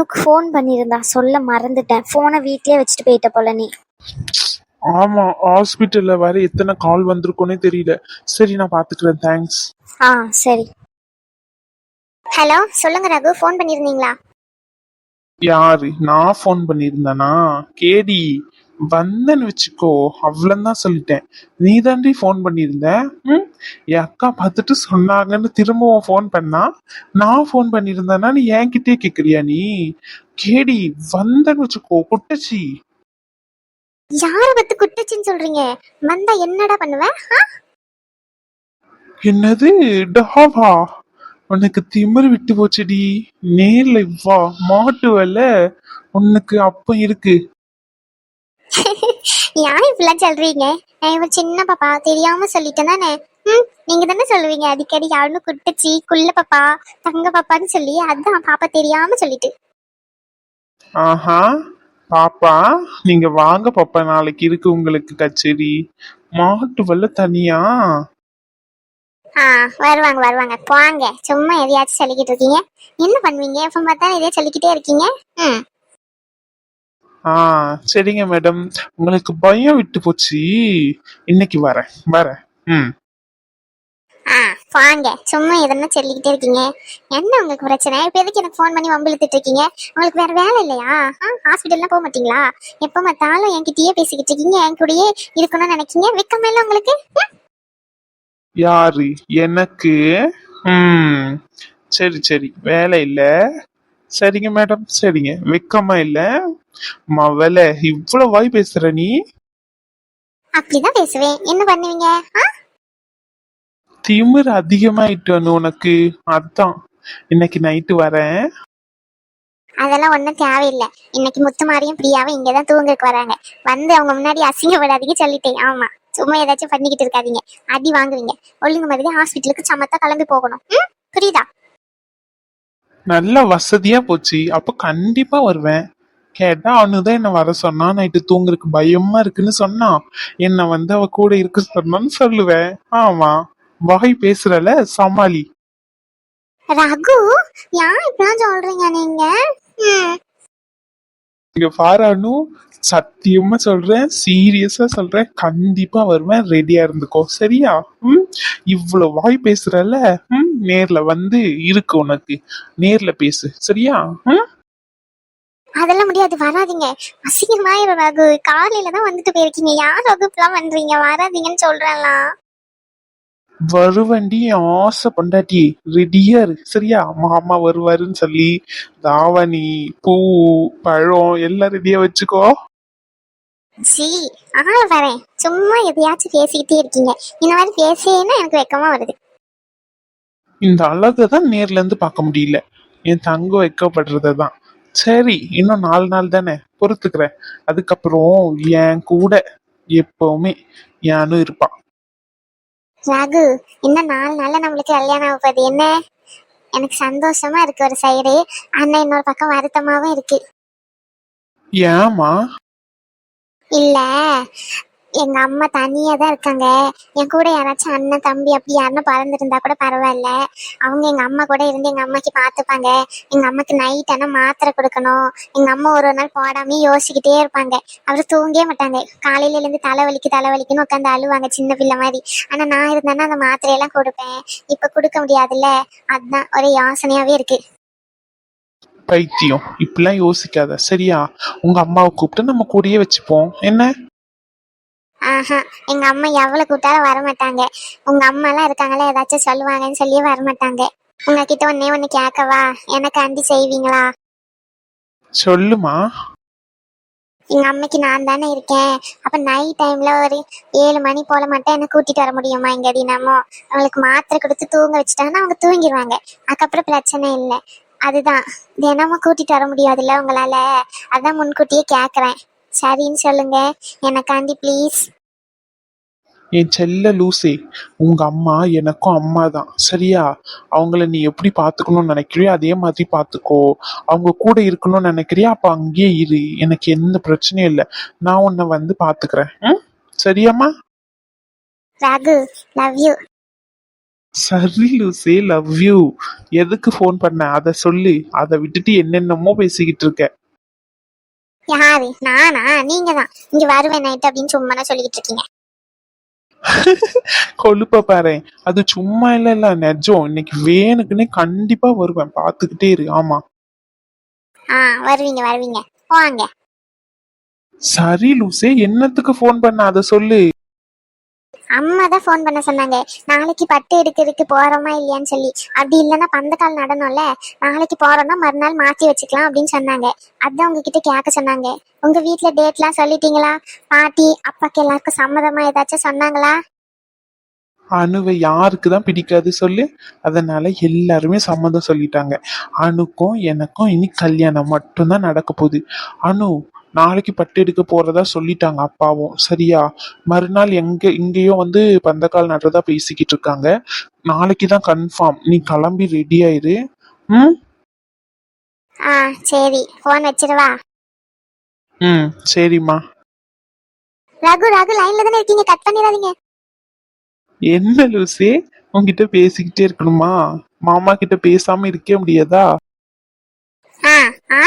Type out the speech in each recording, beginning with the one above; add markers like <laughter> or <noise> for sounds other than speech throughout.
அனுக்கு phone பண்ணியிருந்தா சொல்ல மறந்துட்டேன். ஃபோனை வீட்லயே வச்சுட்டு போயிட்ட போல நீ. ஆமா ஹாஸ்பிட்டல்ல வேற எத்தனை கால் வந்திருக்கும்னே தெரியல. சரி நான் பாத்துக்கிறேன். தேங்க்ஸ் ஆ சரி. ஹலோ சொல்லுங்க ரகு ஃபோன் பண்ணியிருந்தீங்களா? யாரு? நான் ஃபோன் பண்ணியிருந்தேனா? கேடி. வந்தேன்னு வச்சுக்கோ அவ்வளோதான் சொல்லிட்டேன். நீ தாண்டி ஃபோன் பண்ணியிருந்த? ம்? என் அக்கா பார்த்துட்டு சொன்னாங்கன்னு திரும்பவும் ஃபோன் பண்ணா? நான் ஃபோன் பண்ணியிருந்தேனா நீ என்கிட்டயே கேட்குறியா நீ? கேடி வந்தேன்னு வச்சுக்கோ குட்டச்சி. யார பத்து குட்டுச்சுன்னு சொல்றீங்க? வந்தா என்னடா பண்ணுவேன் என்னது? டாவா? உனக்கு திமிரு விட்டு போச்சுடி. நேர்ல வா மாட்டுவல உனக்கு அப்ப இருக்கு. யார் இப்படிலாம் சொல்றீங்க? நான் இவன் சின்ன பாப்பா தெரியாம சொல்லிட்டேன் தானே? ம் நீங்க தானே சொல்லுவீங்க? அடிக்கடி யாருன்னு குட்டுச்சி குள்ள பாப்பா தங்க பாப்பான்னு சொல்லி. அதான் பாப்பா தெரியாம சொல்லிட்டு. ஆஹா பாப்பா நீங்க வாங்க பாப்பா நாளைக்கு இருக்கு உங்களுக்கு கச்சேரி. மாட்டுவல்ல தனியா? ஆ வருவாங்க வருவாங்க. போங்க. சும்மா எதையாச்சும் சொல்லிக்கிட்டு இருக்கீங்க. என்ன பண்ணுவீங்க? எப்ப பார்த்தா எதையா சொல்லிக்கிட்டே இருக்கீங்க. ம். ஆ சரிங்க மேடம் உங்களுக்கு பயம் விட்டு போச்சு. இன்னைக்கு வரேன். வரேன். ம். ஆ வாங்க. சும்மா எதனா சொல்லிக்கிட்டே இருக்கீங்க. என்ன உங்களுக்கு பிரச்சனை? இப்போ எதுக்கு எனக்கு ஃபோன் பண்ணி வம்பிழுத்துட்டு இருக்கீங்க? உங்களுக்கு வேற வேலை இல்லையா? ஆ ஹாஸ்பிட்டல்லாம் போக மாட்டீங்களா? எப்போ பார்த்தாலும் என்கிட்டயே பேசிக்கிட்டு இருக்கீங்க. என் கூடயே இருக்கணும்னு நினைக்கீங்க. வெக்கமே இல்லை உங்களுக்கு? யாரு? எனக்கு? ம். சரி சரி. வேலை இல்ல. சரிங்க மேடம் சரிங்க. வெக்கமா இல்ல. மவல இவ்வளவு வாய் பேசுற நீ? அப்படிதான் பேசுவேன். என்ன பண்ணுவீங்க? திமிரு அதிகமாயிட்டு வந்து உனக்கு. அதான். இன்னைக்கு நைட்டு வரேன். அதெல்லாம் ஒன்றும் தேவையில்லை. இன்னைக்கு முத்துமாரியும் பிரியாவும் இங்கே தான் தூங்குறதுக்கு வராங்க. வந்து அவங்க முன்னாடி அசிங்கப்படாதீங்க சொல்லிட்டேன். ஆமா. சும்மா ஏதாச்சும் பண்ணிக்கிட்டு இருக்காதீங்க. அடி வாங்குவீங்க. ஒழுங்கு மாதிரி ஹாஸ்பிட்டலுக்கு சமத்தா கிளம்பி போகணும். ம்? புரியுதா? நல்ல வசதியா போச்சு. அப்ப கண்டிப்பா வருவேன். கேட்டா அவனுதான் என்ன வர சொன்னா நைட்டு தூங்குறதுக்கு பயமா இருக்குன்னு சொன்னான். என்ன வந்து அவ கூட இருக்க சொன்னான்னு சொல்லுவேன். ஆமா. வகை பேசுறல சமாளி. ரகு ஏன் இப்படிலாம் சொல்றீங்க நீங்க? இங்க பாரானு சத்தியமா சொல்றேன் சீரியஸா சொல்றேன். கண்டிப்பா வருவேன். ரெடியா இருந்துக்கோ. சரியா? ம்? இவ்வளவு வாய் பேசுறல ம். நேர்ல வந்து இருக்கு உனக்கு. நேர்ல பேசு. சரியா? ம் அதெல்லாம் முடியாது. வராதீங்க. அசிங்கமாயிரும் ரகு. காலையில தான் வந்துட்டு போயிருக்கீங்க. யார் வகுப்புலாம் பண்றீங்க? வராதீங்கன்னு சொல்றேன்லாம். வருவண்டி ஆசை பொண்டாட்டி. ரெடியா இரு. சரியா? மாமா வருவாருன்னு சொல்லி தாவணி பூ பழம் எல்லாம் ரெடியா வச்சுக்கோ. சி ஆ வரேன். சும்மா எதையாச்சும் பேசிக்கிட்டே இருக்கீங்க. இந்த மாதிரி பேசேன்னா எனக்கு வெக்கமா வருது. இந்த அழகை தான் நேர்ல இருந்து பார்க்க முடியல. என் தங்கம் வைக்கப்படுறத தான். சரி இன்னும் நாலு நாள் தானே? பொறுத்துக்கிறேன். அதுக்கப்புறம் என் கூட எப்பவுமே யானும் இருப்பான். ரகு இன்னும் நாலு நாள்ல நம்மளுக்கு கல்யாணம் ஆக போகுது என்ன? எனக்கு சந்தோஷமா இருக்கு ஒரு சைடு ஆனா இன்னொரு பக்கம் வருத்தமாவும் இருக்கு. ஏமா இல்ல. எங்க அம்மா தனியா தான் இருக்காங்க. என் கூட யாராச்சும் அண்ணன் தம்பி அப்படி யாருன்னு பறந்துருந்தா கூட பரவாயில்ல. அவங்க எங்க அம்மா கூட இருந்து எங்க அம்மாக்கு பாத்துப்பாங்க. எங்க அம்மாக்கு நைட் ஆனா மாத்திரை கொடுக்கணும். எங்க அம்மா ஒரு ஒரு நாள் போடாம யோசிக்கிட்டே இருப்பாங்க. அவர் தூங்கவே மாட்டாங்க. காலையில இருந்து தலைவலிக்கு தலைவலிக்குன்னு உட்காந்து அழுவாங்க சின்ன பிள்ளை மாதிரி. ஆனா நான் இருந்தேன்னா அந்த மாத்திரையெல்லாம் கொடுப்பேன். இப்ப கொடுக்க முடியாதுல்ல. அதுதான் ஒரே யோசனையாவே இருக்கு. பைத்தியம். இப்படிலாம் யோசிக்காத. சரியா? உங்க அம்மாவை கூப்பிட்டு நம்ம கூடயே வச்சுப்போம். என்ன? ஆஹா எங்க அம்மா எவ்வளவு கூப்பிட்டாலும் வரமாட்டாங்க. உங்க அம்மா எல்லாம் இருக்காங்களே? ஏதாச்சும் சொல்லுவாங்கன்னு சொல்லி வரமாட்டாங்க. உங்ககிட்ட ஒன்னே ஒண்ணு கேட்கவா? எனக்கு அண்டி செய்வீங்களா? சொல்லுமா. எங்க அம்மைக்கு நான் தானே இருக்கேன். அப்ப நைட் டைம்ல ஒரு ஏழு மணி போல மட்டும் என்ன கூட்டிட்டு வர முடியுமா இங்க தினமும்? அவங்களுக்கு மாத்திரை கொடுத்து தூங்க வச்சுட்டாங்கன்னா அவங்க தூங்கிடுவாங்க அதுக்கப்புறம் பிரச்சனை இல்லை. அதுதான். தினமும் கூட்டிட்டு வர முடியாதுல்ல உங்களால. அதான் முன்கூட்டியே கேக்குறேன். சரின்னு சொல்லுங்க. எனக்காண்டி ப்ளீஸ் என் செல்ல லூசே உங்க அம்மா எனக்கும் அம்மா தான் சரியா? அவங்கள நீ எப்படி பாத்துக்கணும்னு நினைக்கிறியோ அதே மாதிரி பாத்துக்கோ. அவங்க கூட இருக்கணும்னு நினைக்கிறியா? அப்ப அங்கேயே இரு. எனக்கு எந்த பிரச்சனையும் இல்லை. நான் உன்னை வந்து பாத்துக்கிறேன். ம்? சரியாம்மா? ரகு லவ் யூ சரி லூசே லவ் யூ. எதுக்கு ஃபோன் பண்ண? அத சொல்லு. அதை விட்டுட்டு என்னென்னமோ பேசிக்கிட்டு இருக்க. யாரு? நானா? நீங்க தான் இங்க வருவேன் நைட் அப்படின்னு சும்மா சொல்லிக்கிட்டு இருக்கீங்க. <laughs> கொழுப்ப பாரு. அது சும்மா இல்ல இல்ல நிஜம். இன்னைக்கு வேணுக்குன்னே கண்டிப்பா வருவேன். பாத்துக்கிட்டே இரு. ஆமா. ஆ வருவீங்க வருவீங்க. வாங்க சரி லூசே என்னத்துக்கு ஃபோன் பண்ண? அத சொல்லு. அம்மா தான் ஃபோன் பண்ண சொன்னாங்க. நாளைக்கு பட்டு எடுக்கிறதுக்கு போறோமா இல்லையான்னு சொல்லி. அப்படி இல்லைன்னா பந்தக்கால் நடனம்ல நாளைக்கு போறோம்னா மறுநாள் மாத்தி வச்சுக்கலாம் அப்படின்னு சொன்னாங்க. அதான் உங்ககிட்ட கேட்க சொன்னாங்க. உங்க வீட்ல டேட்லாம் சொல்லிட்டீங்களா? பாட்டி அப்பாக்கு எல்லாருக்கும் சம்மதமா ஏதாச்சும் சொன்னாங்களா? அணுவை யாருக்கு தான் பிடிக்காது சொல்லு. அதனால எல்லாருமே சம்மதம் சொல்லிட்டாங்க. அணுக்கும் எனக்கும் இனி கல்யாணம் மட்டும்தான் நடக்க போகுது. அனு நாளைக்கு பட்டு எடுக்க போறதா சொல்லிட்டாங்க அப்பாவும். சரியா? மறுநாள் எங்க இங்கேயும் வந்து பந்தக்கால் நடுறதா பேசிக்கிட்டு இருக்காங்க. நாளைக்கு தான் கன்ஃபார்ம் நீ கிளம்பி ரெடி ஆயிரு. ம்? ஆ சரி. ஃபோன் வச்சிருவா. ம் சரிம்மா. ரகு ரகு லைன்ல தானே இருக்கீங்க. கட் பண்ணிடாதீங்க. என்ன லூசே? உன்கிட்ட பேசிக்கிட்டே இருக்கணுமா? மாமா கிட்ட பேசாம இருக்கே முடியாதா?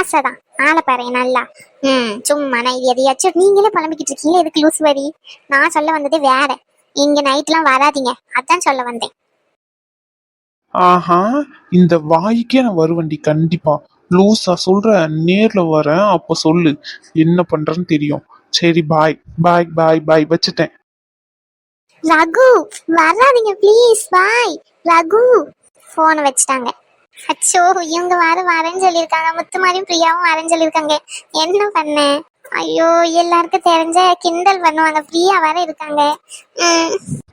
ஆசைதான். ஆளை பாருங்க நல்லா. ம் சும்மா நான் எதையாச்சும் நீங்களே புலம்பிக்கிட்டு இருக்கீங்க எதுக்கு லூஸ் வரி நான் சொல்ல வந்தது வேற. இங்க நைட்லாம் வராதீங்க. அதான் சொல்ல வந்தேன். ஆஹா இந்த வாய்க்கே நான் வருவேன்டி கண்டிப்பா. லூசா சொல்றேன் நேர்ல வரேன் அப்ப சொல்லு. என்ன பண்றேன்னு தெரியும். சரி பாய் பாய் பாய் பாய் வச்சுட்டேன். ரகு வராதீங்க ப்ளீஸ் பாய் ரகு போனை வச்சுட்டாங்க. அச்சோ இவங்க வாரம் வரேன்னு சொல்லியிருக்காங்க. முத்துமாரியும் பிரியாவும் வரேன்னு சொல்லியிருக்காங்க. என்ன பண்ண? ஐயோ எல்லாருக்கும் தெரிஞ்ச கிண்டல் பண்ணுவாங்க. பிரியா வர இருக்காங்க.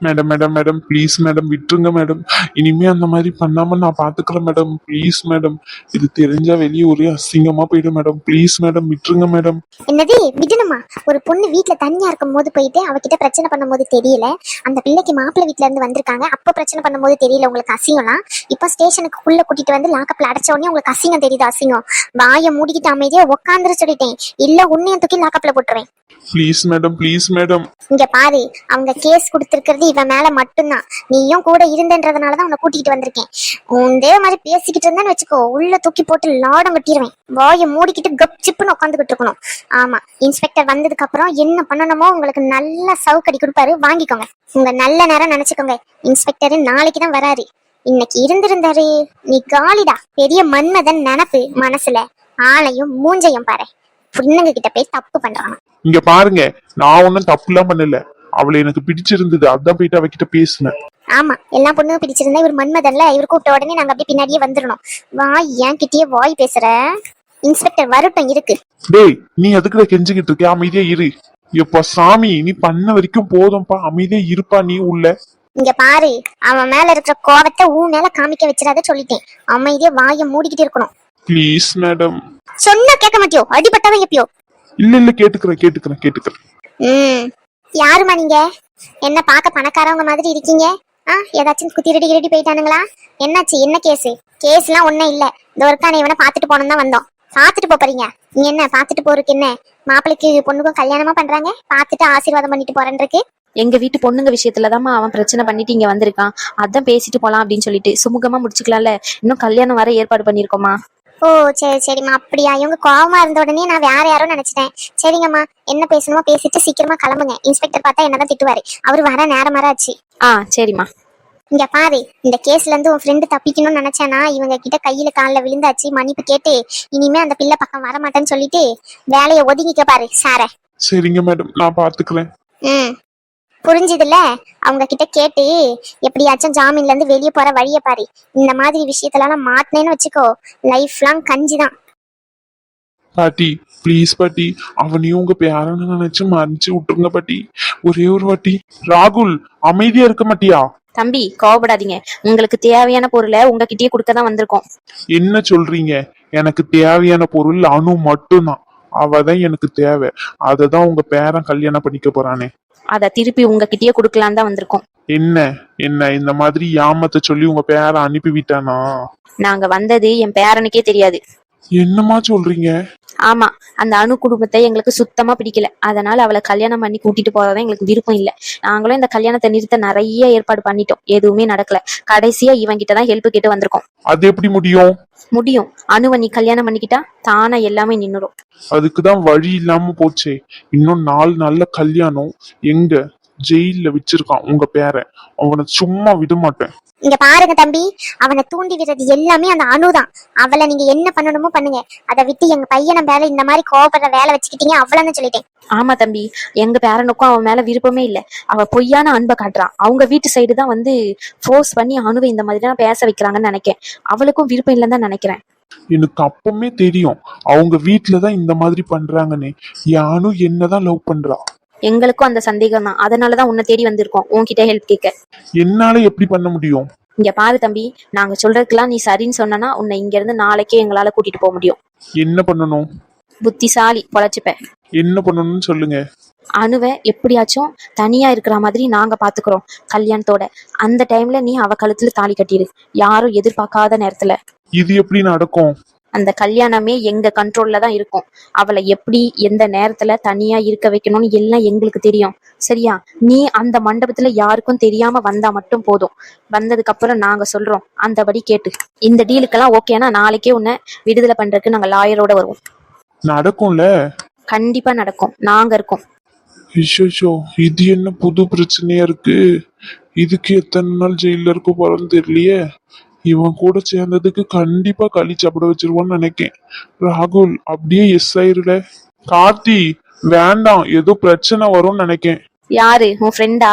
Madam madam madam please madam விட்டுருங்க மேடம். இனிமே அந்த மாதிரி பண்ணாம நான் பாத்துக்கிறேன் மேடம். ப்ளீஸ் மேடம் இது தெரிஞ்சா வெளியே ஒரே அசிங்கமா போயிடும் மேடம். ப்ளீஸ் மேடம் விட்டுருங்க மேடம். என்னது விடணுமா ஒரு பொண்ணு வீட்ல தனியா இருக்கும் போது போயிட்டு அவகிட்ட பிரச்சனை பண்ணும்போது தெரியல. அந்த பிள்ளைக்கு மாப்பிள்ளை வீட்ல இருந்து வந்திருக்காங்க. அப்ப பிரச்சனை பண்ணும்போது தெரியல உங்களுக்கு அசிங்கம்லாம். இப்ப ஸ்டேஷனுக்கு உள்ள கூட்டிட்டு வந்து லாக்கப்ல அடைச்ச உடனே உங்களுக்கு அசிங்கம் தெரியுது? அசிங்கம். வாயை மூடிக்கிட்டு அமைதியா உட்காந்துரு சொல்லிட்டேன். இல்ல உன்னையும் தூக்கி லாக்கப்ல போட்டுருவேன் ப்ளீஸ் மேடம் ப்ளீஸ் மேடம் இங்க பாரு அவங்க கேஸ் கொடுத்திருக்கிறது இவன் மேல மட்டும்தான். நீயும் கூட இருந்தன்றதுனாலதான் உன்னை கூட்டிட்டு வந்திருக்கேன். உண்டே மாதிரி பேசிக்கிட்டு இருந்தேன்னு வச்சுக்கோ உள்ள தூக்கி போட்டு லாடம் கட்டிடுவேன் வாயை மூடிக்கிட்டு கப் சிப்புன்னு உட்காந்துக்கிட்டு இருக்கணும். ஆமா இன்ஸ்பெக்டர் வந்ததுக்கு அப்புறம் என்ன பண்ணணுமோ உங்களுக்கு நல்ல சவுக்கடி கொடுப்பாரு. வாங்கிக்கோங்க. உங்க நல்ல நேரம் நினைச்சுக்கோங்க. இன்ஸ்பெக்டர் நாளைக்கு தான் வராரு. இன்னைக்கு இருந்திருந்தாரு. நீ காலிடா. பெரிய மன்மதன் நினப்பு மனசுல. ஆளையும் மூஞ்சையும் பாரு. பொண்ணுங்க கிட்ட போய் தப்பு பண்றான் இங்க பாருங்க நான் ஒன்னும் தப்புலாம் பண்ணல. அவளை எனக்கு பிடிச்சிருந்தது அதான் போயிட்டு அவகிட்ட பேசினேன். ஆமா எல்லா பொண்ணுங்க பிடிச்சிருந்தா இவர் மன்மதன்ல இவர் கூப்பிட்ட உடனே நாங்க அப்படியே பின்னாடியே வந்துடணும். வாய் என் கிட்டயே வாய் பேசுற. இன்ஸ்பெக்டர் வரட்டும் இருக்கு. டேய் நீ எதுக்குட கெஞ்சிக்கிட்டு இருக்க? அமைதியா இரு. எப்பா சாமி நீ பண்ண வரைக்கும் போதும்பா. அமைதியா இருப்பா நீ உள்ள. இங்க பாரு அவன் மேல இருக்கிற கோவத்தை உன் மேல காமிக்க வச்சிடாத சொல்லிட்டேன். அமைதியா வாயை மூடிக்கிட்டு இருக்கணும். ப்ளீஸ் மேடம் சொன்னா கேட்க மாட்டியோ? அடிபட்டவன் எப்பயோ இல்ல இல்ல கேட்டுக்கிறேன் கேட்டுக்கிறேன் கேட்டுக்கிறேன். ம். யாருமா நீங்க? என்ன பார்க்க பணக்காரவங்க மாதிரி இருக்கீங்க? ஆ ஏதாச்சும் குத்திரடி கிரடி போயிட்டானுங்களா? என்னாச்சு? என்ன கேஸ் கேஸ்லாம் ஒண்ணும் இல்ல. இந்த ஒருக்கான இவனை பார்த்துட்டு போனோம் தான் வந்தோம். பார்த்துட்டு போறீங்க. நீங்க என்ன பார்த்துட்டு போறதுக்கு என்ன? மாப்பிளைக்கு பொண்ணுக்கும் கல்யாணமா பண்றாங்க? பார்த்துட்டு ஆசீர்வாதம் பண்ணிட்டு இருக்கு எங்க வீட்டு பொண்ணுங்க விஷயத்துலதாம்மா அவன் பிரச்சனை பண்ணிட்டு இங்க வந்திருக்கான். அதான் பேசிட்டு போலாம் அப்படின்னு சொல்லிட்டு சுமூகமா முடிச்சுக்கலாம்ல. இன்னும் கல்யாணம் வர ஏற்பாடு பண்ணிருக்கோமா ஓ சரி சரிம்மா. அப்படியா. இவங்க கோவமா இருந்த உடனே நான் வேற யாரோ நினைச்சிட்டேன். சரிங்கம்மா. என்ன பேசணுமோ பேசிட்டு சீக்கிரமா கிளம்புங்க. இன்ஸ்பெக்டர் பார்த்தா என்னதான் திட்டுவாரு. அவர் வர நேரம் ஆச்சு ஆ சரிம்மா. இங்க பாரு. இந்த கேஸ்ல இருந்து உன் ஃப்ரெண்டு தப்பிக்கணும்னு நினைச்சானா இவங்க கிட்ட கையில கால்ல விழுந்தாச்சு. மன்னிப்பு கேட்டு. இனிமே அந்த பிள்ளை பக்கம் வர மாட்டேன்னு சொல்லிட்டு வேலையை ஒதுங்கிக்க பாரு சார சரிங்க மேடம் நான் பாத்துக்கிறேன். ம். புரிஞ்சுதுல அவங்க கிட்ட கேட்டு எப்படியாச்சும் ஜாமீன்ல இருந்து வெளியே போற வழிய பாரு. இந்த மாதிரி விஷயத்தெல்லாம் மாட்டினேன்னு வச்சுக்கோ. லைஃப் லாங் கஞ்சி தான் பாட்டி ப்ளீஸ் பாட்டி அவனையும் உங்க பேரன்னு நினைச்சு மன்னிச்சு விட்டுருங்க பாட்டி. ஒரே ஒரு வாட்டி. ராகுல் அமைதியா இருக்க மாட்டியா? தம்பி கோவப்படாதீங்க. உங்களுக்கு தேவையான பொருளை உங்ககிட்டயே கொடுக்க தான் வந்திருக்கோம். என்ன சொல்றீங்க? எனக்கு தேவையான பொருள் அணு மட்டும்தான். அவ தான் எனக்கு தேவை. அததான் உங்க பேரன் கல்யாணம் பண்ணிக்க போறானே. அதை திருப்பி உங்ககிட்டயே கொடுக்கலாம் தான் வந்திருக்கோம். என்ன என்ன இந்த மாதிரி ஏமாத்த சொல்லி உங்க பேரை அனுப்பி விட்டானா? நாங்க வந்தது என் பேரனுக்கே தெரியாது. என்னமா சொல்றீங்க? ஆமா அந்த அணு குடும்பத்தை எங்களுக்கு சுத்தமா பிடிக்கல. அதனால அவளை கல்யாணம் பண்ணி கூட்டிட்டு போறதான் எங்களுக்கு விருப்பம் இல்ல. நாங்களும் இந்த கல்யாணத்தை நிறுத்த நிறைய ஏற்பாடு பண்ணிட்டோம். எதுவுமே நடக்கல. கடைசியா இவங்கிட்ட தான் ஹெல்ப் கேட்டு வந்திருக்கோம். அது எப்படி முடியும்? முடியும். அணுவை நீ கல்யாணம் பண்ணிக்கிட்டா தானா எல்லாமே நின்னுடும். அதுக்குதான் வழி இல்லாம போச்சே. இன்னும் நாலு நாள்ல கல்யாணம் எங்க ஜெயில்ல வச்சிருக்கான் உங்க பேரை அவனை சும்மா விட மாட்டேன். இங்க பாருங்க தம்பி அவனை தூண்டி விடுறது எல்லாமே அந்த அணுதான் அவளை நீங்க என்ன பண்ணணுமோ பண்ணுங்க. அதை விட்டு எங்க பையனை மேல இந்த மாதிரி கோவப்படுற வேலை வச்சுக்கிட்டீங்க அவ்வளவுதான் சொல்லிட்டேன். ஆமா தம்பி எங்க பேரனுக்கும் அவன் மேல விருப்பமே இல்ல. அவ பொய்யான அன்பை காட்டுறான். அவங்க வீட்டு சைடு தான் வந்து ஃபோர்ஸ் பண்ணி அணுவை இந்த மாதிரி தான் பேச வைக்கிறாங்கன்னு நினைக்கிறேன். அவளுக்கும் விருப்பம் இல்லைன்னு தான் நினைக்கிறேன். எனக்கு அப்பவுமே தெரியும். அவங்க வீட்டுலதான் இந்த மாதிரி பண்றாங்கன்னு. யானும் என்னதான் லவ் பண்றா? எங்களுக்கும் அந்த சந்தேகம் தான். அதனாலதான் உன்னை தேடி வந்திருக்கோம். உன்கிட்ட ஹெல்ப் கேட்க. என்னால எப்படி பண்ண முடியும்? இங்க பாரு தம்பி நாங்க சொல்றதுக்கெல்லாம் நீ சரின்னு சொன்னனா உன்னை இங்க இருந்து நாளைக்கே எங்களால கூட்டிட்டு போக முடியும். என்ன பண்ணணும்? புத்திசாலி பொழைச்சுப்ப. என்ன பண்ணணும்னு சொல்லுங்க. அணுவை எப்படியாச்சும் தனியா இருக்கிற மாதிரி நாங்க பாத்துக்கிறோம் கல்யாணத்தோட. அந்த டைம்ல நீ அவ கழுத்துல தாலி கட்டிடு யாரும் எதிர்பார்க்காத நேரத்துல. இது எப்படி நடக்கும்? அந்த கல்யாணமே எங்க கண்ட்ரோல்ல தான் இருக்கும். அவளை எப்படி எந்த நேரத்துல தனியா இருக்க வைக்கணும்னு எல்லாம் எங்களுக்கு தெரியும். சரியா? நீ அந்த மண்டபத்துல யாருக்கும் தெரியாம வந்தா மட்டும் போதும். வந்ததுக்கு அப்புறம் நாங்க சொல்றோம். அந்தபடி கேட்டு. இந்த டீலுக்கெல்லாம் ஓகேனா நாளைக்கே உன்னை விடுதலை பண்றதுக்கு நாங்க லாயரோட வருவோம். நடக்கும்ல? கண்டிப்பா நடக்கும். நாங்க இருக்கோம். ஐயோ இது என்ன புது பிரச்சனையா இருக்கு? இதுக்கு எத்தனை நாள் ஜெயில இருக்க போறோம்னு தெரியலையே. இவன் கூட சேர்ந்ததுக்கு கண்டிப்பா களி சாப்பிட வச்சிருவான்னு நினைக்கேன். ராகுல் அப்படியே எஸ் ஆயிருல. கார்த்தி வேண்டாம் ஏதோ பிரச்சனை வரும்னு நினைக்கேன். யாரு? உன் ஃப்ரெண்டா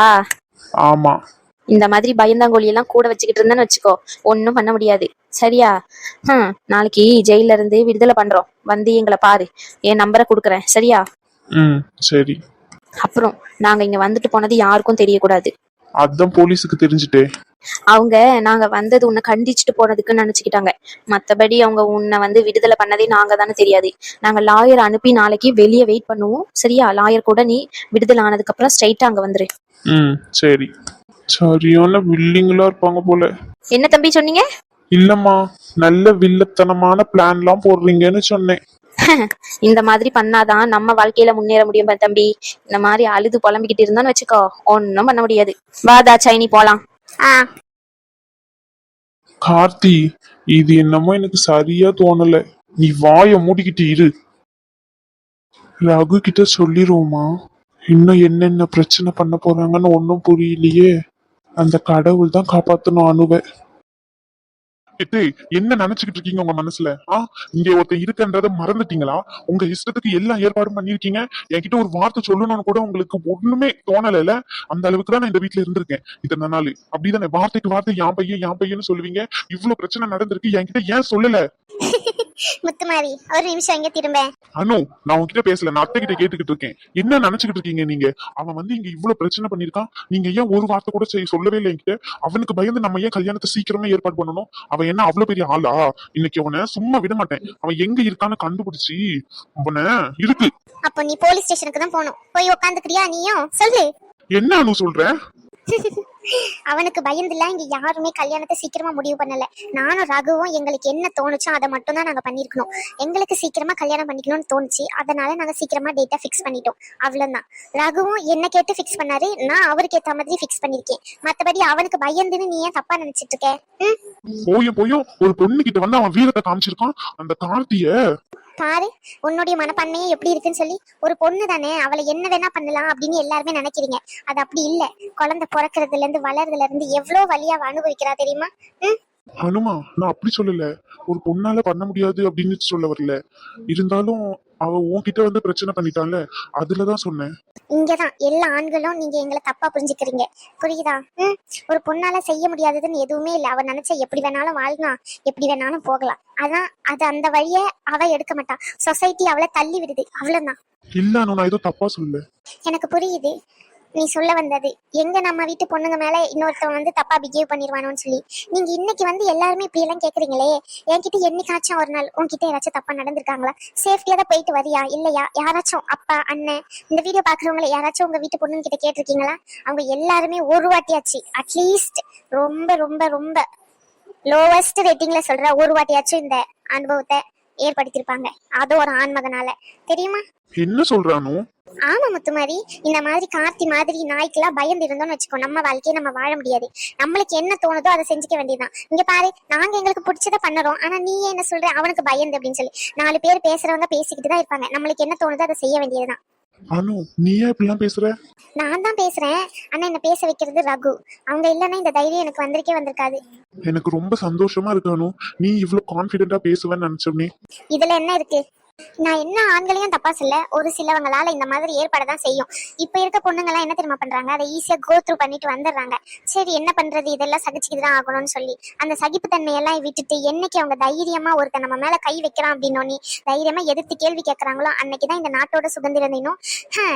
ஆமா. இந்த மாதிரி பயந்தாங்கோலி எல்லாம் கூட வச்சுக்கிட்டு இருந்தேன்னு வச்சுக்கோ ஒன்றும் பண்ண முடியாது. சரியா? ஹம் நாளைக்கு ஜெயில இருந்து விடுதலை பண்றோம். வந்து எங்களை பாரு. என் நம்பரை கொடுக்குறேன். சரியா? ம் சரி. அப்புறம் நாங்க இங்க வந்துட்டு போனது யாருக்கும் தெரியக்கூடாது. அதான் போலீஸுக்கு தெரிஞ்சுட்டே. அவங்க நாங்க வந்தது உன்னை கண்டிச்சுட்டு போனதுக்குன்னு நினைச்சுக்கிட்டாங்க. மத்தபடி அவங்க உன்னை வந்து விடுதலை பண்ணதே நாங்க தானே தெரியாது. நாங்க லாயர் அனுப்பி நாளைக்கு வெளியே வெயிட் பண்ணுவோம். சரியா? லாயர் கூட நீ விடுதலை ஆனதுக்கு அப்புறம் ஸ்ட்ரைட்டா அங்க வந்துரு. ம் சரி. சரியான வில்லிங்களா இருப்பாங்க போல. என்ன தம்பி சொன்னீங்க? இல்லம்மா நல்ல வில்லத்தனமான பிளான்லாம் போடுறீங்கன்னு சொன்னேன். இந்த மாதிரி பண்ணாதான் நம்ம வாழ்க்கையில முன்னேற முடியும் தம்பி. இந்த மாதிரி அழுது புலம்பிக்கிட்டு இருந்தான்னு வச்சுக்கோ ஒன்னும் பண்ண முடியாது. வாதா சைனி போலாம். கார்த்தி இது என்னமோ எனக்கு சரியா தோணல. நீ வாய மூடிக்கிட்டு இரு. ரகு கிட்ட சொல்லிருவோமா? இன்னும் என்னென்ன பிரச்சனை பண்ண போறாங்கன்னு ஒன்னும் புரியலையே. அந்த கடவுள் தான் காப்பாத்தணும் அணுவை டேய், என்ன நினைச்சுக்கிட்டு இருக்கீங்க உங்க மனசுல? ஆ இங்க ஒருத்தன் இருக்கன்றத மறந்துட்டீங்களா? உங்க இஷ்டத்துக்கு எல்லா ஏற்பாடும் பண்ணிருக்கீங்க என்கிட்ட ஒரு வார்த்தை சொல்லணும்னு கூட உங்களுக்கு ஒண்ணுமே தோணலைல. அந்த அளவுக்கு தான் நான் இந்த வீட்ல இருந்திருக்கேன். இத்தனை நாள். அப்படிதானே? வார்த்தைக்கு வார்த்தை என் பையன் என் பையன்னு சொல்லுவீங்க. இவ்வளவு பிரச்சனை நடந்திருக்கு. என்கிட்ட ஏன் சொல்லல? முத்துமாரி ஒரு நிமிஷம் இங்க திரும்ப. அனு நான் உன்கிட்ட பேசல நான் அத்தை கிட்ட கேட்டுக்கிட்டு இருக்கேன். என்ன நினைச்சுக்கிட்டு இருக்கீங்க நீங்க? அவன் வந்து இங்க இவ்வளவு பிரச்சனை பண்ணிருக்கான் நீங்க ஏன் ஒரு வார்த்தை கூட செய்ய சொல்லவே இல்லை என்கிட்ட? அவனுக்கு பயந்து நம்ம ஏன் கல்யாணத்தை சீக்கிரமே ஏற்பாடு பண்ணணும்? அவன் என்ன அவ்வளவு பெரிய ஆளா? இன்னைக்கு அவனை சும்மா விட மாட்டேன். அவன் எங்க இருக்கான்னு கண்டுபிடிச்சு அவனை இருக்கு அப்போ நீ போலீஸ் ஸ்டேஷனுக்கு தான் போகணும். போய் உட்காந்துக்கிறியா நீயும்? சொல்லு. என்ன அனு சொல்ற? <laughs> அவனுக்கு பயந்துல இங்க யாருமே கல்யாணத்தை சீக்கிரமா முடிவு பண்ணல. நானும் ரகுவும் எங்களுக்கு என்ன தோணுச்சோ அதை மட்டும் தான் நாங்க பண்ணிருக்கணும். எங்களுக்கு சீக்கிரமா கல்யாணம் பண்ணிக்கணும்னு தோணுச்சு. அதனால நாங்க சீக்கிரமா டேட்டா ஃபிக்ஸ் பண்ணிட்டோம். அவ்வளவுதான். ரகுவும் என்ன கேட்டு ஃபிக்ஸ் பண்ணாரு? நான் அவருக்கு ஏத்த மாதிரி ஃபிக்ஸ் பண்ணிருக்கேன். மத்தபடி அவனுக்கு பயந்துன்னு நீ ஏன் தப்பா நினைச்சிட்டு இருக்க? ம்? போயும் போயும் ஒரு பொண்ணு கிட்ட வந்து அவன் வீரத்தை காமிச்சிருக்கான். அந்த கார்த்திய பாரு உன்னுடைய மனப்பான்மையே எப்படி இருக்குன்னு சொல்லி ஒரு பொண்ணு தானே அவளை என்ன வேணா பண்ணலாம் அப்படின்னு எல்லாருமே நினைக்கிறீங்க. அது அப்படி இல்ல. குழந்தை பிறக்கிறதுல இருந்து வளர்றதுல இருந்து எவ்வளவு வழியா அனுபவிக்கிறா தெரியுமா? ஹனுமா நான் அப்படி சொல்லல. ஒரு பொண்ணால பண்ண முடியாது அப்படின்னு சொல்ல வரல. இருந்தாலும் அவ உன்கிட்ட வந்து பிரச்சனை பண்ணிட்டால அதுலதான் சொன்னேன். இங்கதான் எல்லா ஆண்களும் நீங்க எங்களை தப்பா புரிஞ்சுக்கிறீங்க. புரியுதா? ஒரு பொண்ணால செய்ய முடியாததுன்னு எதுவுமே இல்ல. அவ நினைச்சா எப்படி வேணாலும் வாழலாம் எப்படி வேணாலும் போகலாம். அதான் அது அந்த வழிய அவ எடுக்க மாட்டா. சொசைட்டி அவளை தள்ளி விடுது. அவ்வளவுதான். இல்ல நான் ஏதோ தப்பா சொல்லல. எனக்கு புரியுது. நீ சொல்ல வந்தது. எங்க நம்ம வீட்டு பொண்ணுங்க மேல இன்னொருத்தவன் வந்து தப்பா பிஹேவ் பண்ணிடுவானோன்னு சொல்லி. நீங்க இன்னைக்கு வந்து எல்லாருமே இப்படி எல்லாம் கேக்குறீங்களே? என்கிட்ட என்னைக்காச்சும் ஒரு நாள் உன்கிட்ட யாராச்சும் தப்பா நடந்திருக்காங்களா? சேஃப்டியா தான் போயிட்டு வரியா? இல்லையா? யாராச்சும் அப்பா அண்ணன் இந்த வீடியோ பாக்குறவங்களை யாராச்சும் உங்க வீட்டு பொண்ணுங்க கிட்ட கேட்டிருக்கீங்களா? அவங்க எல்லாருமே ஒரு வாட்டியாச்சு. அட்லீஸ்ட் ரொம்ப ரொம்ப ரொம்ப லோவஸ்ட் ரேட்டிங்ல சொல்ற ஒரு வாட்டியாச்சும் இந்த அனுபவத்தை ஏற்படுத்தியிருப்பாங்க. அது ஒரு ஆண்மகனால. தெரியுமா? என்ன சொல்றானோ? ஆமா முத்துமாரி. இந்த மாதிரி கார்த்தி மாதிரி நாய்க்கெல்லாம் பயந்து இருந்தோம்னு வச்சுக்கோ நம்ம வாழ்க்கையை நம்ம வாழ முடியாது. நம்மளுக்கு என்ன தோணுதோ அதை செஞ்சுக்க வேண்டியதுதான். இங்க பாரு நாங்க எங்களுக்கு பிடிச்சத பண்ணுறோம் ஆனா நீ என்ன சொல்ற? அவனுக்கு பயந்து அப்படின்னு சொல்லி. நாலு பேர் பேசுறவங்க பேசிக்கிட்டு தான் இருப்பாங்க. நம்மளுக்கு என்ன தோணுதோ அதை செய்ய வேண்டியதுதான். அனு நீ ஏன் இப்படிலாம் பேசுற? நான் தான் பேசுறேன். ஆனா என்ன பேச வைக்கிறது ரகு. அவங்க இல்லைன்னா இந்த தைரியம் எனக்கு வந்திருக்கே வந்திருக்காது. எனக்கு ரொம்ப சந்தோஷமா இருக்கு அனு. நீ இவ்வளவு கான்பிடென்டா பேசுவேன்னு நினைச்சோன்னே இதுல என்ன இருக்கு? நான் என்ன ஆண்களையும் தப்பா சொல்ல ஒரு சிலவங்களால இந்த மாதிரி ஏற்படதான் செய்யும். இப்ப இருக்க பொண்ணுங்க எல்லாம் என்ன தெரியுமா பண்றாங்க? அதை ஈஸியா கோ த்ரூ பண்ணிட்டு வந்துடுறாங்க. சரி என்ன பண்றது? இதெல்லாம் சகிச்சுக்கிட்டு தான் ஆகணும்னு சொல்லி. அந்த சகிப்பு தன்மையெல்லாம் விட்டுட்டு என்னைக்கு அவங்க தைரியமா ஒருத்தன் நம்ம மேல கை வைக்கிறான் அப்படின்னோனி தைரியமா எதிர்த்து கேள்வி கேட்கறாங்களோ அன்னைக்குதான் இந்த நாட்டோட சுதந்திரம் தினம்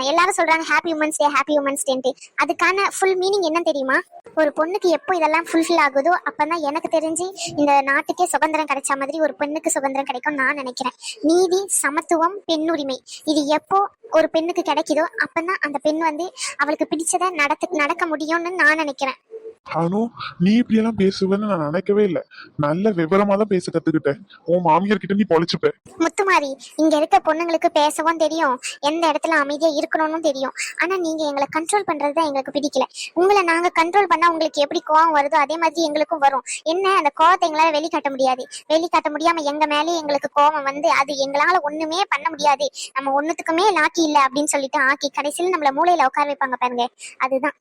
எல்லாரும் சொல்றாங்க happy women's day happy women's டேன்ட்டு அதுக்கான ஃபுல் மீனிங் என்ன தெரியுமா? ஒரு பொண்ணுக்கு எப்போ இதெல்லாம் ஃபுல்ஃபில் ஆகுதோ அப்பதான் எனக்கு தெரிஞ்சு இந்த நாட்டுக்கே சுதந்திரம் கிடைச்ச மாதிரி ஒரு பெண்ணுக்கு சுதந்திரம் கிடைக்கும் நான் நினைக்கிறேன். நீதி சமத்துவம் பெண்ணுரிமை. இது எப்போ ஒரு பெண்ணுக்கு கிடைக்குதோ அப்பதான் அந்த பெண் வந்து அவளுக்கு பிடிச்சதை நடத்து நடக்க முடியும்னு நான் நினைக்கிறேன். அனு நீ இப்படி எல்லாம் பேசுவேன்னு நான் நினைக்கவே இல்ல. நல்ல விவரமா தான் பேச கத்துக்கிட்டேன். உன் மாமியார் கிட்ட நீ பொழைச்சுப்ப. முத்துமாரி இங்க இருக்க பொண்ணுங்களுக்கு பேசவும் தெரியும். எந்த இடத்துல அமைதியா இருக்கணும்னு தெரியும். ஆனா நீங்க எங்களை கண்ட்ரோல் பண்றது தான் எங்களுக்கு பிடிக்கல. உங்களை நாங்க கண்ட்ரோல் பண்ணா உங்களுக்கு எப்படி கோவம் வருதோ அதே மாதிரி எங்களுக்கும் வரும். என்ன அந்த கோவத்தை எங்களால வெளிக்காட்ட முடியாது. வெளிக்காட்ட முடியாம எங்க மேலே எங்களுக்கு கோவம் வந்து அது எங்களால ஒண்ணுமே பண்ண முடியாது. நம்ம ஒண்ணுத்துக்குமே லாக்கி இல்ல அப்படின்னு சொல்லிட்டு ஆக்கி கடைசியில் நம்மள மூளையில உட்கார வைப்பாங்க பாருங்க. அதுதான்.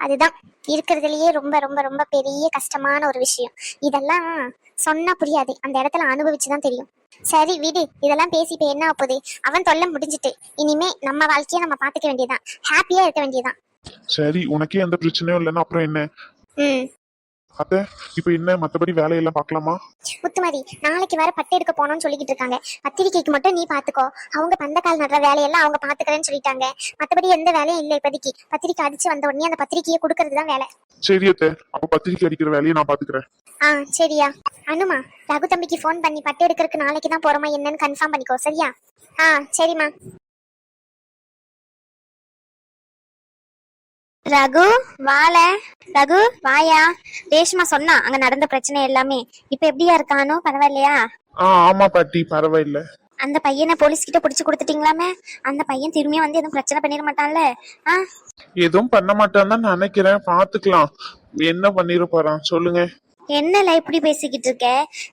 அதுதான். இருக்கிறதுலயே ரொம்ப ரொம்ப ரொம்ப பெரிய கஷ்டமான ஒரு விஷயம். இதெல்லாம் சொன்னா புரியாது. அந்த இடத்துல அனுபவிச்சுதான் தெரியும். சரி விடு. இதெல்லாம் பேசி இப்ப என்ன ஆகுது அவன் தொல்லை முடிஞ்சிட்டு. இனிமே நம்ம வாழ்க்கைய நம்ம பாத்துக்க வேண்டியதுதான். ஹாப்பியா இருக்க வேண்டியதுதான். சரி உனக்கே எந்த பிரச்சனையும் இல்லைன்னா அப்புறம் என்ன? ம். அத்த இப்ப என்ன மத்தபடி வேலையெல்லாம் பார்க்கலாமா? முத்துமாரி நாளைக்கு வேற பட்டு எடுக்க போனோம்னு சொல்லிக்கிட்டு இருக்காங்க. பத்திரிக்கைக்கு மட்டும் நீ பாத்துக்கோ. அவங்க பந்தக்கால் நடுற வேலையெல்லாம் அவங்க பாத்துக்கிறேன்னு சொல்லிட்டாங்க. மத்தபடி எந்த வேலையும் இல்லை இப்போதைக்கு. பத்திரிக்கை அடிச்சு வந்த உடனே அந்த பத்திரிக்கையை கொடுக்கறது தான் வேலை. சரி அத்த அப்ப பத்திரிக்கை அடிக்கிற வேலையை நான் பாத்துக்கிறேன். ஆ சரியா. அனுமா ரகு தம்பிக்கு ஃபோன் பண்ணி பட்டு எடுக்கிறதுக்கு நாளைக்கு தான் போறோமா என்னன்னு கன்ஃபார்ம் பண்ணிக்கோ சரியா? ஆ சரிம்மா. ரகு வால ரகு வாயா. ரேஷ்மா சொன்னா அங்க நடந்த பிரச்சனை எல்லாமே. இப்ப எப்படியா இருக்கானோ பரவாயில்லையா? ஆ ஆமா பாட்டி பரவாயில்ல. அந்த பையனை போலீஸ் கிட்ட புடிச்சு கொடுத்துட்டீங்களாமே? அந்த பையன் திரும்பியும் வந்து எதுவும் பிரச்சனை பண்ணிட மாட்டான்ல? ஆ? எதுவும் பண்ண மாட்டான்னு தான் நினைக்கிறேன். பாத்துக்கலாம். என்ன பண்ணிட போறான்? சொல்லுங்க. என்னல இப்படி பேசிக்கிட்டு இருக்க?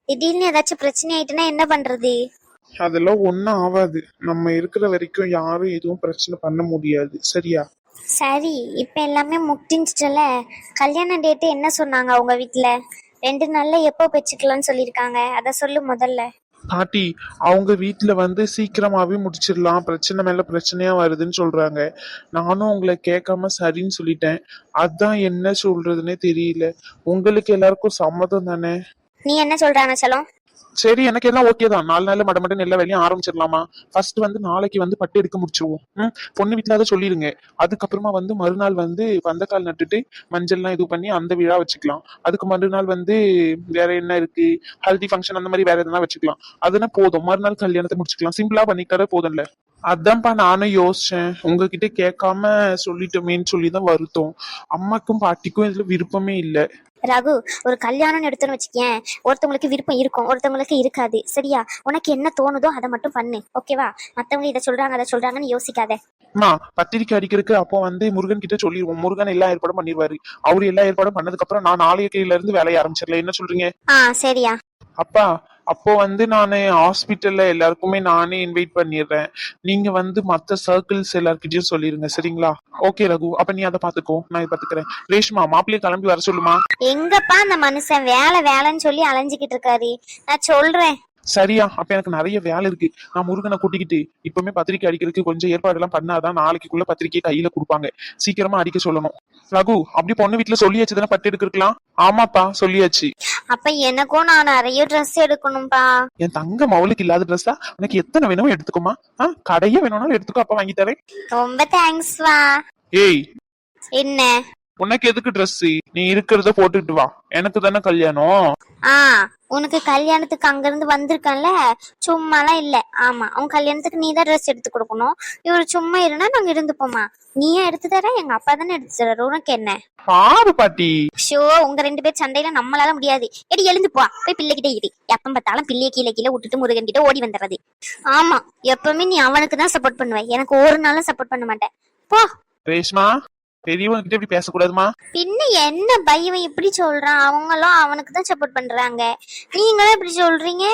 திடீர்னு ஏதாச்சும் பிரச்சனை ஆயிட்டுனா என்ன பண்றது? அதெல்லாம் ஒண்ணும் ஆகாது நம்ம இருக்கிற வரைக்கும் யாரும் எதுவும் பிரச்சனை பண்ண முடியாது. சரியா? சரி இப்ப எல்லாமே முட்டிஞ்சிட்டல. கல்யாண டேட்டு என்ன சொன்னாங்க உங்க வீட்ல? ரெண்டு நாள்ல எப்போ வச்சுக்கலாம்னு சொல்லியிருக்காங்க. அத சொல்லு முதல்ல. பாட்டி அவங்க வீட்ல வந்து சீக்கிரமாவே முடிச்சிடலாம். பிரச்சனை மேல பிரச்சனையா வருதுன்னு சொல்றாங்க. நானும் உங்களை கேட்காம சரின்னு சொல்லிட்டேன். அதான் என்ன சொல்றதுன்னே தெரியல. உங்களுக்கு எல்லாருக்கும் சம்மதம் தானே? நீ என்ன சொல்றாங்க செல்லம்? சரி எனக்கு எல்லாம் ஓகே தான். நாலு நாள் மட மட்டும் எல்லா வேலையும் ஆரம்பிச்சிடலாமா? ஃபர்ஸ்ட் வந்து நாளைக்கு வந்து பட்டு எடுக்க முடிச்சிருவோம். ம்? பொண்ணு வீட்டுல அதை சொல்லிடுங்க. அதுக்கப்புறமா வந்து மறுநாள் வந்து வந்தக்கால் நட்டுட்டு மஞ்சள்லாம் இது பண்ணி அந்த விழா வச்சுக்கலாம். அதுக்கு மறுநாள் வந்து வேற என்ன இருக்கு? ஹல்தி ஃபங்க்ஷன் அந்த மாதிரி வேற எதுனா வச்சுக்கலாம். அதுனா போதும். மறுநாள் கல்யாணத்தை முடிச்சுக்கலாம். சிம்பிளா போதும் போதும்ல. அதான்ப்பா நானும் யோசிச்சேன். உங்ககிட்ட கேட்காம சொல்லிட்டோமேன்னு சொல்லி தான் வருத்தம். அம்மாக்கும் பாட்டிக்கும் இதுல விருப்பமே இல்லை. ரகு ஒரு கல்யாணம்னு எடுத்தோன்னு வச்சுக்கேன். ஒருத்தவங்களுக்கு விருப்பம் இருக்கும் ஒருத்தவங்களுக்கு இருக்காது. சரியா? உனக்கு என்ன தோணுதோ அதை மட்டும் பண்ணு. ஓகேவா மத்தவங்க இதை சொல்றாங்க அதை சொல்றாங்கன்னு யோசிக்காத. அம்மா பத்திரிக்கை அடிக்கிறதுக்கு அப்போ வந்து முருகன் கிட்ட சொல்லிடுவோம் முருகன் எல்லா ஏற்பாடும் பண்ணிடுவாரு அவரு எல்லா ஏற்பாடும் பண்ணதுக்கு அப்புறம் நான் நாளைக்கையில இருந்து வேலையை ஆரம்பிச்சிடல என்ன சொல்றீங்க? ஆ சரியா. அப்பா அப்போ வந்து நான் ஹாஸ்பிட்டல்ல எல்லாருக்குமே நானே இன்வைட் பண்ணிடுறேன். நீங்க வந்து மத்த சர்க்கிள்ஸ் எல்லார்கிட்டயும் சொல்லிருங்க சரிங்களா? ஓகே ரகு. அப்ப நீ அதை பாத்துக்கோ. நான் இதை பாத்துக்கிறேன். ரேஷ்மா மாப்பிள்ளைய கிளம்பி வர சொல்லுமா? எங்கப்பா அந்த மனுஷன்? வேலை வேலைன்னு சொல்லி அலைஞ்சுக்கிட்டு இருக்காரு. நான் சொல்றேன். சரியா? அப்ப எனக்கு நிறைய வேலை இருக்கு. நான் முருகனை கூட்டிக்கிட்டு இப்பவுமே பத்திரிக்கை அடிக்கிறதுக்கு கொஞ்சம் ஏற்பாடு எல்லாம் பண்ணாதான் நாளைக்குள்ள பத்திரிக்கை கையில கொடுப்பாங்க. சீக்கிரமா அடிக்க சொல்லணும். ரகு அப்படி பொண்ணு வீட்டுல சொல்லியாச்சு தானே பட்டு எடுக்கலாம் ஆமாப்பா சொல்லியாச்சு. அப்ப எனக்கும் நான் நிறைய ட்ரெஸ் எடுக்கணும்பா. என் தங்க மவுளுக்கு இல்லாத ட்ரெஸ்ஸா உனக்கு எத்தனை வேணுமோ எடுத்துக்கோமா? ஆ? கடையே வேணும்னாலும் எடுத்துக்கோ அப்பா வாங்கி தரேன். ரொம்ப தேங்க்ஸ்வா ஏய். என்ன? உனக்கு எதுக்கு Dress? நீ இருக்கிறத போட்டுக்கிட்டு வா. எனக்கு தானே கல்யாணம். ஆ உனக்கு கல்யாணத்துக்கு அங்க இருந்து வந்திருக்கேன்ல? சும்மாலாம் இல்ல. ஆமா உன் கல்யாணத்துக்கு நீ தான் ட்ரெஸ் எடுத்து கொடுக்கணும் இவரு சும்மா இருந்தா நாங்க இருந்துப்போமா நீயே எடுத்து தர எங்க அப்பா தானே எடுத்து தர்றாரு. உனக்கு என்ன? பாரு பாட்டி. ஷோ உங்க ரெண்டு பேர் சண்டையில நம்மளால முடியாது. எடி எழுந்து போ. போய் பிள்ளைகிட்ட இரு. எப்ப பார்த்தாலும் பிள்ளைய கீழே கீழே விட்டுட்டு முருகன் கிட்ட ஓடி வந்துடுறது. ஆமா எப்பவுமே நீ அவனுக்கு தான் சப்போர்ட் பண்ணுவ. எனக்கு ஒரு நாளும் சப்போர்ட் பண்ண மாட்டேன் போ. ரேஷ்மா. பெரியவங்க கிட்ட இப்படி பேசக்கூடாதுமா? பின்ன என்ன பையன் இப்படி சொல்றான்? அவங்களும் அவனுக்கு தான் சப்போர்ட் பண்றாங்க. நீங்களும் இப்படி சொல்றீங்க?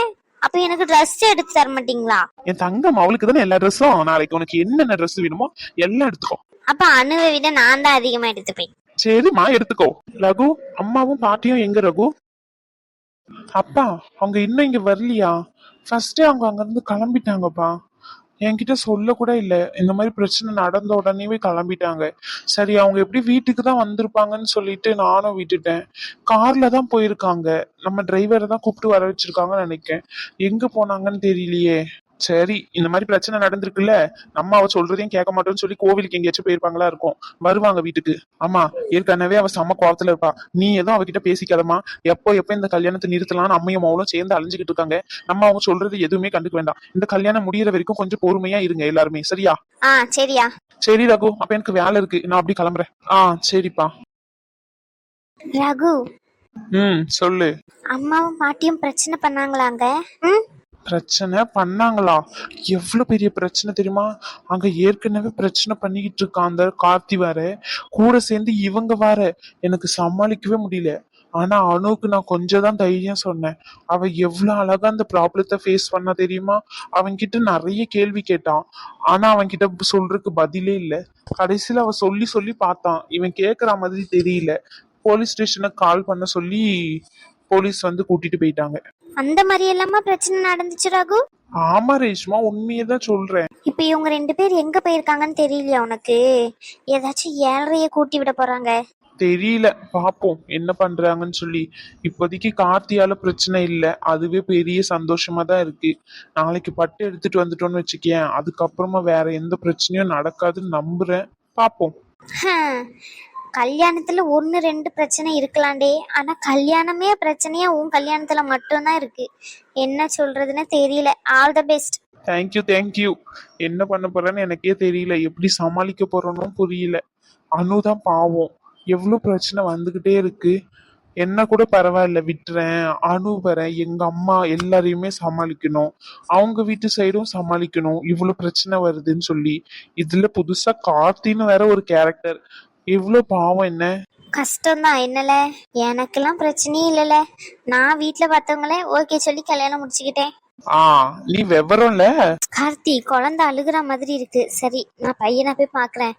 அப்ப எனக்கு ட்ரெஸ் எடுத்து தர மாட்டீங்களா? என் தங்கம் அவளுக்கு தானே எல்லா ட்ரெஸ்ஸும் நாளைக்கு உனக்கு என்னென்ன Dress வேணுமோ எல்லாம் எடுத்துக்கோ. அப்ப அணுவை விட நான் தான் அதிகமா எடுத்துப்பேன். சரிம்மா எடுத்துக்கோ. ரகு அம்மாவும் பாட்டியும் எங்க ரகு? அப்பா அவங்க இன்னும் இங்க வரலையா? ஃபர்ஸ்டே அவங்க அங்க இருந்து கிளம்பிட்டாங்கப்பா. என்கிட்ட சொல்ல கூட இல்ல. இந்த மாதிரி பிரச்சனை நடந்த உடனேவே கிளம்பிட்டாங்க. சரி அவங்க எப்படி வீட்டுக்கு தான் வந்திருப்பாங்கன்னு சொல்லிட்டு நானும் விட்டுட்டேன். கார்ல தான் போயிருக்காங்க. நம்ம டிரைவரை தான் கூப்பிட்டு வர வச்சிருக்காங்கன்னு நினைக்கிறேன் எங்க போனாங்கன்னு தெரியலையே. சரி இந்த மாதிரி பிரச்சனை நடந்திருக்குல்ல நம்ம அவ சொல்றதையும் கேட்க மாட்டோம்னு சொல்லி கோவிலுக்கு எங்கேயாச்சும் போயிருப்பாங்களா இருக்கும். வருவாங்க வீட்டுக்கு. ஆமா ஏற்கனவே அவ செம்ம கோவத்துல இருப்பா. நீ எதுவும் அவகிட்ட பேசிக்காதமா எப்போ எப்போ இந்த கல்யாணத்தை நிறுத்தலாம்னு அம்மையும் அவளும் சேர்ந்து அழிஞ்சுக்கிட்டு இருக்காங்க. நம்ம அவங்க சொல்றது எதுவுமே கண்டுக்க வேண்டாம். இந்த கல்யாணம் முடியற வரைக்கும் கொஞ்சம் பொறுமையா இருங்க எல்லாருமே. சரியா? சரியா. சரி ரகு. அப்ப எனக்கு வேலை இருக்கு. நான் அப்படி கிளம்புறேன். ஆ சரிப்பா. ரகு. ம் சொல்லு. அம்மாவும் பாட்டியும் பிரச்சனை பண்ணாங்களாங்க? ம்? பிரச்சனை பண்ணாங்களா? எவ்வளவு பெரிய பிரச்சனை தெரியுமா? அங்க ஏற்கனவே பிரச்சனை பண்ணிக்கிட்டு இருக்கான் அந்த கார்த்தி வேற. கூட சேர்ந்து இவங்க வேற. எனக்கு சமாளிக்கவே முடியல. ஆனா அணுவுக்கு நான் கொஞ்சம் தான் தைரியம் சொன்னேன். அவ எவ்வளவு அழகா அந்த ப்ராப்ளத்தை ஃபேஸ் பண்ணா தெரியுமா? அவன்கிட்ட நிறைய கேள்வி கேட்டான். ஆனா அவன்கிட்ட சொல்றதுக்கு பதிலே இல்ல. கடைசியில அவ சொல்லி சொல்லி பார்த்தான். இவன் கேக்குற மாதிரி தெரியல. போலீஸ் ஸ்டேஷனுக்கு கால் பண்ண சொல்லி போலீஸ் வந்து கூட்டிட்டு போயிட்டாங்க. அந்த மாதிரி எல்லாமா பிரச்சனை நடந்துச்சு ரகு? ஆமா ரேஷ்மா உண்மையை தான் சொல்றேன். இப்ப இவங்க ரெண்டு பேர் எங்க போயிருக்காங்கன்னு தெரியலையா உனக்கு? ஏதாச்சும் ஏழரைய கூட்டி விட போறாங்க. தெரியல. பாப்போம். என்ன பண்றாங்கன்னு சொல்லி. இப்போதைக்கு கார்த்தியால பிரச்சனை இல்ல. அதுவே பெரிய சந்தோஷமா தான் இருக்கு. நாளைக்கு பட்டு எடுத்துட்டு வந்துட்டோம்னு வச்சுக்கேன் அதுக்கப்புறமா வேற எந்த பிரச்சனையும் நடக்காதுன்னு நம்புறேன். பாப்போம். கல்யாணத்துல ஒன்னு ரெண்டு பிரச்சனை இருக்கலாண்டே. ஆனா கல்யாணமே பிரச்சனையா உன் கல்யாணத்துல மட்டும்தான் இருக்கு. என்ன சொல்றதுன்னு தெரியல. All the best thank you thank you என்ன பண்ண போறேன்னு எனக்கே தெரியல. எப்படி சமாளிக்க போறோன்னு புரியல. அனுதான் பாவம். எவ்வளவு பிரச்சனை வந்துகிட்டே இருக்கு. என்ன கூட பரவாயில்ல விட்டுறேன். அனு வரேன் எங்க அம்மா எல்லாரையுமே சமாளிக்கணும். அவங்க வீட்டு சைடும் சமாளிக்கணும். இவ்வளவு பிரச்சனை வருதுன்னு சொல்லி. இதுல புதுசா கார்த்தின்னு வேற ஒரு கேரக்டர் எவ்வளவு பாவம் என்ன? கஷ்டம்தான் என்னல? எனக்கெல்லாம் பிரச்சனையே இல்லைல்ல நான் வீட்ல பார்த்தவங்களே ஓகே சொல்லி கல்யாணம் முடிச்சுக்கிட்டேன். ஆ நீ விவரம்ல? கார்த்தி குழந்தை அழுகுற மாதிரி இருக்கு. சரி நான் பையனை போய் பாக்குறேன்.